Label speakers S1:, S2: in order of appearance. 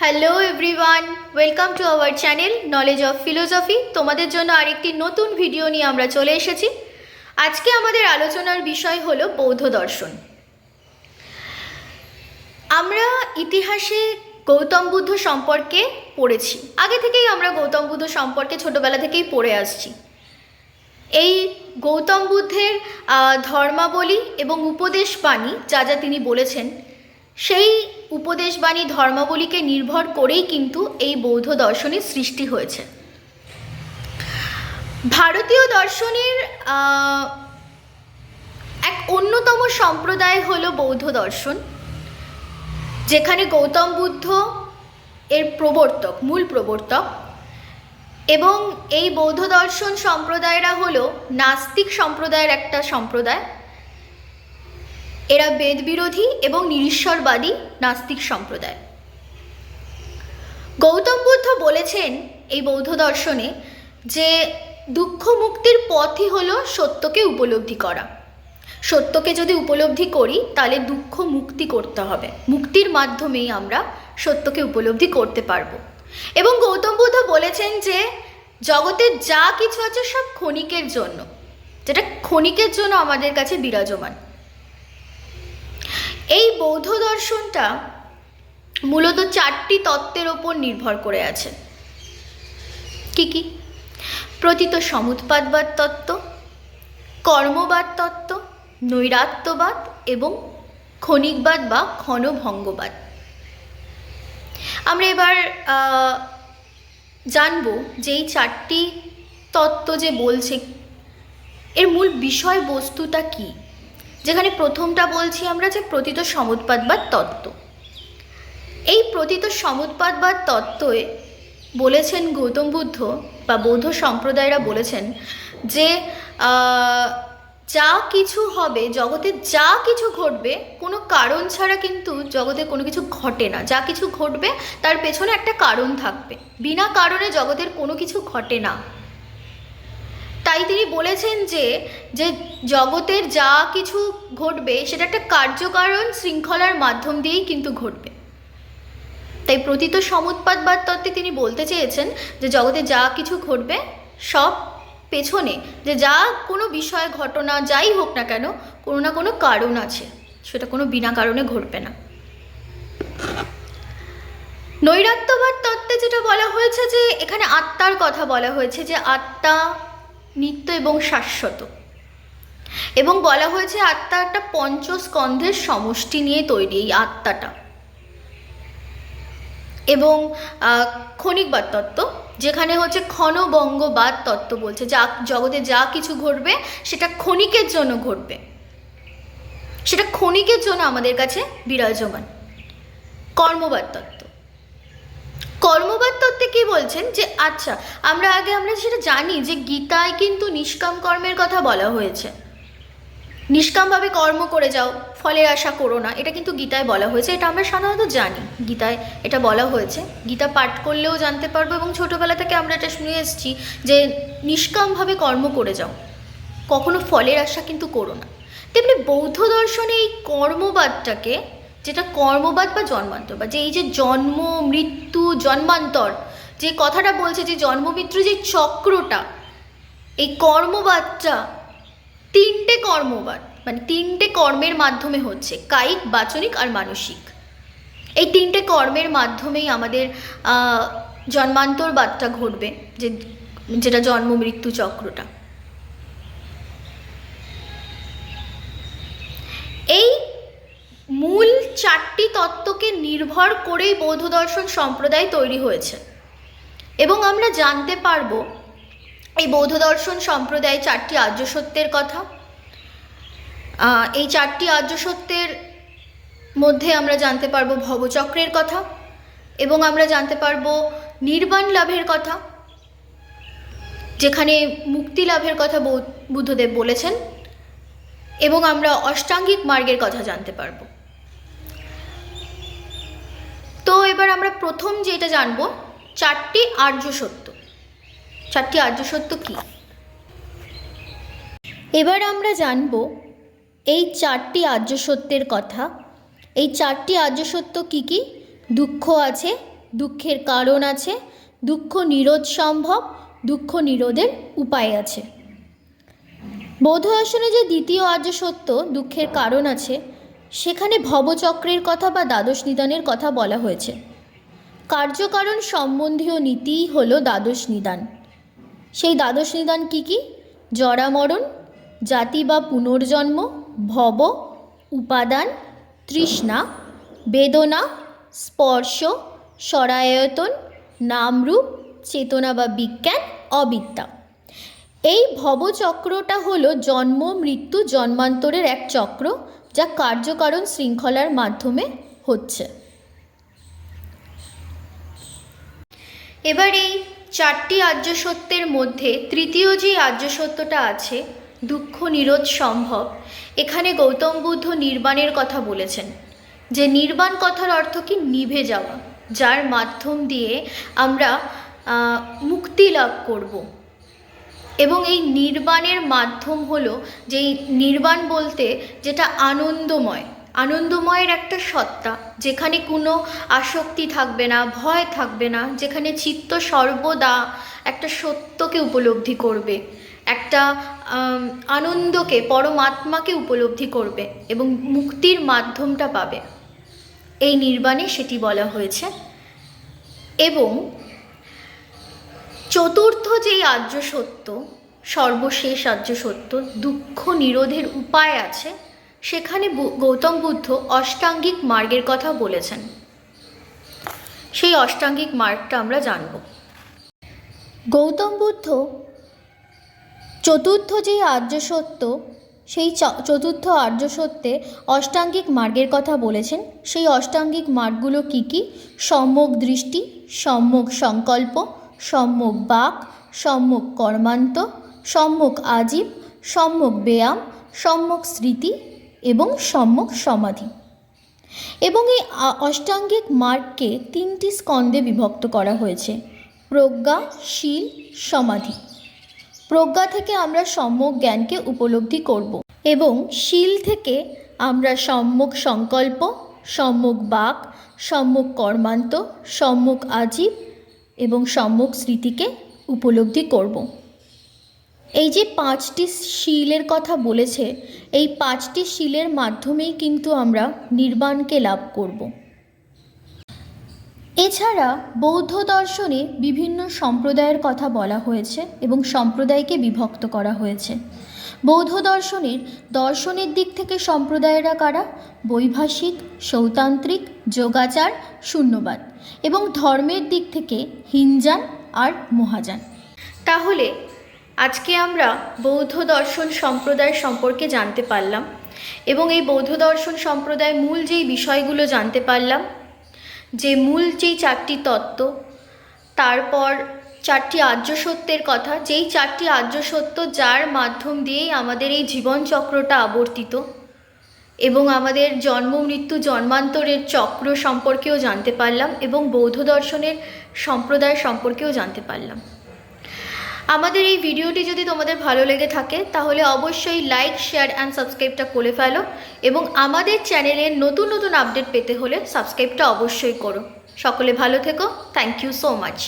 S1: Hello everyone welcome to our channel knowledge of philosophy তোমাদের জন্য আরেকটি নতুন ভিডিও নিয়ে আমরা চলে এসেছি। আজকে আমাদের আলোচনার বিষয় হলো বৌদ্ধ দর্শন। আমরা ইতিহাসে গৌতম বুদ্ধ সম্পর্কে পড়েছি। আগে থেকেই আমরা গৌতম বুদ্ধ সম্পর্কে ছোটবেলা থেকেই পড়ে আসছি। এই গৌতম বুদ্ধের ধর্মাবলী এবং উপদেশ বাণী যা যা তিনি বলেছেন সেই উপদেশবাণী ধর্মাবলীকে নির্ভর করেই কিন্তু এই বৌদ্ধ দর্শনের সৃষ্টি হয়েছে। ভারতীয় দর্শনের এক অন্যতম সম্প্রদায় হলো বৌদ্ধ দর্শন, যেখানে গৌতম বুদ্ধ এর প্রবর্তক, মূল প্রবর্তক, এবং এই বৌদ্ধ দর্শন সম্প্রদায়রা হলো নাস্তিক সম্প্রদায়ের একটা সম্প্রদায়। এরা বেদ বিরোধী এবং নিরীশ্বরবাদী নাস্তিক সম্প্রদায়। গৌতম বুদ্ধ বলেছেন এই বৌদ্ধ দর্শনে যে দুঃখ মুক্তির পথই হলো সত্যকে উপলব্ধি করা। সত্যকে যদি উপলব্ধি করি, তাহলে দুঃখ মুক্তি করতে হবে। মুক্তির মাধ্যমেই আমরা সত্যকে উপলব্ধি করতে পারব। এবং গৌতম বুদ্ধ বলেছেন যে জগতের যা কিছু আছে সব ক্ষণিকের জন্য, যেটা ক্ষণিকের জন্য আমাদের কাছে বিরাজমান। এই বৌদ্ধ দর্শনটা মূলত চারটি তত্ত্বের ওপর নির্ভর করে আছে। কি কি? প্রতীত সমুৎপাদবাদ তত্ত্ব, কর্মবাদ তত্ত্ব, নৈরাত্যবাদ এবং ক্ষণিকবাদ বা ক্ষণভঙ্গবাদ। আমরা এবার জানব যে এই চারটি তত্ত্ব যে বলছে, এর মূল বিষয়বস্তুটা কি? যেখানে প্রথমটা বলছি আমরা যে প্রতীত সমুৎপাদবাদ তত্ত্ব। এই প্রতীত সমুৎপাদবাদ তত্ত্বে বলেছেন গৌতম বুদ্ধ বা বৌদ্ধ সম্প্রদায়রা বলেছেন যে যা কিছু হবে, জগতে যা কিছু ঘটবে, কোনো কারণ ছাড়া কিন্তু জগতে কোনো কিছু ঘটে না। যা কিছু ঘটবে, তার পেছনে একটা কারণ থাকবে। বিনা কারণে জগতের কোনো কিছু ঘটে না। তাই তিনি বলেছেন যে যে জগতের যা কিছু ঘটবে, সেটা একটা কার্যকারণ শৃঙ্খলার মাধ্যম দিয়েই কিন্তু ঘটবে। তাই প্রতীত সমুৎপাদবাদ তত্ত্বে তিনি বলতে চেয়েছেন যে, জগতে যা কিছু ঘটবে, সব পেছনে যে যা কোনো বিষয়, ঘটনা যাই হোক না কেন, কোনো না কোনো কারণ আছে। সেটা কোনো বিনা কারণে ঘটবে না। নৈরাত্যবাদ তত্ত্বে যেটা বলা হয়েছে যে, এখানে আত্মার কথা বলা হয়েছে যে, আত্মা নিত্য এবং শাশ্বত। এবং বলা হয়েছে আত্মা একটা পঞ্চস্কন্ধের সমষ্টি নিয়ে তৈরি এই আত্মাটা। এবং ক্ষণিকবাদ তত্ত্ব, যেখানে হচ্ছে ক্ষণবঙ্গবাদ তত্ত্ব বলছে, যা জগতে যা কিছু ঘটবে, সেটা ক্ষণিকের জন্য ঘটবে। সেটা ক্ষণিকের জন্য আমাদের কাছে বিরাজমান। কর্মবাদ তত্ত্ব। কর্মবাদ তত্ত্বে কি বলছেন? যে আচ্ছা আমরা আগে আমরা সেটা জানি যে গীতায় কিন্তু নিষ্কাম কর্মের কথা বলা হয়েছে। নিষ্কামভাবে কর্ম করে যাও, ফলের আশা করো না, এটা কিন্তু গীতায় বলা হয়েছে, এটা আমরা সাধারণত জানি। গীতায় এটা বলা হয়েছে। গীতা পাঠ করলেও জানতে পারব এবং ছোটোবেলা থেকে আমরা এটা শুনে এসেছি যে নিষ্কামভাবে কর্ম করে যাও। কখনো ফলের আশা কিন্তু করো না। তেমনি বৌদ্ধ দর্শনে এই কর্মবাদটাকে যেটা কর্মবাদ বা জন্মান্তর বা যে এই যে জন্ম মৃত্যু জন্মান্তর যে কথাটা বলছে যে জন্ম মৃত্যু যে চক্রটা এই কর্মবাদটা তিনটে কর্মবাদ মানে তিনটে কর্মের মাধ্যমে হচ্ছে কায়িক বাচনিক আর মানসিক। এই তিনটে কর্মের মাধ্যমেই আমাদের আহ, জন্মান্তরবাদটা ঘটবে যে যেটা জন্ম মৃত্যু চক্রটা এই মূল চারটি তত্ত্বকে নির্ভর করেই বৌদ্ধ দর্শন সম্প্রদায় তৈরি হয়েছে। এবং আমরা জানতে পারব, এই বৌদ্ধ দর্শন সম্প্রদায় চারটি আর্য সত্যের কথা। এই চারটি আর্য সত্যের মধ্যে আমরা জানতে পারব ভবচক্রের কথা এবং আমরা জানতে পারব নির্বাণ লাভের কথা, যেখানে মুক্তি লাভের কথা বুদ্ধদেব বলেছেন এবং আমরা অষ্টাঙ্গিক মার্গের কথা জানতে পারব। তো এবার আমরা প্রথম যেটা জানব, চারটি আর্য সত্য। চারটি আর্য সত্য কি? এবার আমরা জানব এই চারটি আর্য সত্যের কথা। এই চারটি আর্য সত্য কী কী? দুঃখ আছে, দুঃখের কারণ আছে, দুঃখ নিরোধ সম্ভব, দুঃখ নিরোধের উপায় আছে। বৌদ্ধ দর্শনে যে দ্বিতীয় আর্য সত্য, দুঃখের কারণ আছে সেখানে ভবচক্রের কথা বা দ্বাদশ নিদানের কথা বলা হয়েছে। কার্যকারণ সম্বন্ধীয় নীতিই হল দ্বাদশ নিদান। সেই দ্বাদশ নিদান কী কী? জরামরণ, জাতি বা পুনর্জন্ম, ভব, উপাদান, তৃষ্ণা, বেদনা, স্পর্শ সরায়তন নামরূপ, চেতনা বা বিজ্ঞান, অবিদ্যা। এই ভবচক্রটা হলো জন্ম, মৃত্যু, জন্মান্তরের এক চক্র যা কার্যকারণ শৃঙ্খলার মাধ্যমে হচ্ছে। এবার এই চারটি আর্য সত্যের মধ্যে তৃতীয় যে আর্য সত্যটা আছে, দুঃখ, নিরোধ, সম্ভব, এখানে গৌতম বুদ্ধ নির্বাণের কথা বলেছেন। যে নির্বাণ কথার অর্থ কি? নিভে যাওয়া, যার মাধ্যম দিয়ে আমরা মুক্তি লাভ করব। এবং এই নির্বাণের মাধ্যম হলো যে নির্বাণ বলতে যেটা আনন্দময়। আনন্দময়ের একটা সত্তা, যেখানে কোনো আসক্তি থাকবে না, ভয় থাকবে না, যেখানে চিত্ত সর্বদা একটা সত্যকে উপলব্ধি করবে, একটা আনন্দকে, পরমাত্মাকে উপলব্ধি করবে এবং মুক্তির মাধ্যমটা পাবে। এই নির্বাণে সেটি বলা হয়েছে। এবং চতুর্থ যেই আর্য সত্য, সর্বশেষ আর্য সত্য, দুঃখ নিরোধের উপায় আছে, সেখানে গৌতম বুদ্ধ অষ্টাঙ্গিক মার্গের কথা বলেছেন। সেই অষ্টাঙ্গিক মার্গটা আমরা জানব। গৌতম বুদ্ধ চতুর্থ যেই আর্য সত্য, সেই চতুর্থ আর্য সত্যে অষ্টাঙ্গিক মার্গের কথা বলেছেন। সেই অষ্টাঙ্গিক মার্গগুলো কি কি? সম্যক দৃষ্টি, সম্যক সংকল্প সম্যক বাক, সম্যক কর্মান্ত, সম্যক আজীব সম্যক ব্যায়াম, সম্যক স্মৃতি এবং সম্যক সমাধি। এবং এই অষ্টাঙ্গিক মার্গকে তিনটি স্কন্ধে বিভক্ত করা হয়েছে, প্রজ্ঞা, শীল, সমাধি। প্রজ্ঞা থেকে আমরা সম্যক জ্ঞানকে উপলব্ধি করব এবং শীল থেকে আমরা সম্যক সংকল্প, সম্যক বাক, সম্যক কর্মান্ত, সম্যক আজীব এবং স্মৃতিকে উপলব্ধি করব। এই যে পাঁচটি শিলের কথা বলেছে, এই পাঁচটি শিলের মাধ্যমেই কিন্তু আমরা নির্বাণকে লাভ করব। এছাড়া বৌদ্ধ দর্শনে বিভিন্ন সম্প্রদায়ের কথা বলা হয়েছে এবং সম্প্রদায়কে বিভক্ত করা হয়েছে। বৌদ্ধ দর্শনের দর্শনের দিক থেকে সম্প্রদায়েরা কারা? বৈভাষিক সৌতান্ত্রিক যোগাচার, শূন্যবাদ এবং ধর্মের দিক থেকে হিনজান আর মহাযান তাহলে আজকে আমরা বৌদ্ধ দর্শন সম্প্রদায় সম্পর্কে জানতে পারলাম এবং এই বৌদ্ধ দর্শন সম্প্রদায় মূল যেই বিষয়গুলো জানতে পারলাম, যে মূল যেই চারটি তত্ত্ব, তারপর চারটি আর্য সত্যের কথা, যেই চারটি আর্য সত্য যার মাধ্যম দিয়েই আমাদের এই জীবনচক্রটা আবর্তিত এবং আমাদের জন্ম, মৃত্যু, জন্মান্তরের চক্র সম্পর্কেও জানতে পারলাম এবং বৌদ্ধ দর্শনের সম্প্রদায় সম্পর্কেও জানতে পারলাম। আমাদের এই ভিডিওটি যদি তোমাদের ভালো লেগে থাকে, তাহলে অবশ্যই লাইক শেয়ার অ্যান্ড সাবস্ক্রাইবটা করে ফেলো এবং আমাদের চ্যানেলের নতুন নতুন আপডেট পেতে হলে সাবস্ক্রাইবটা অবশ্যই করো। সকলে ভালো থেকো। Thank you so much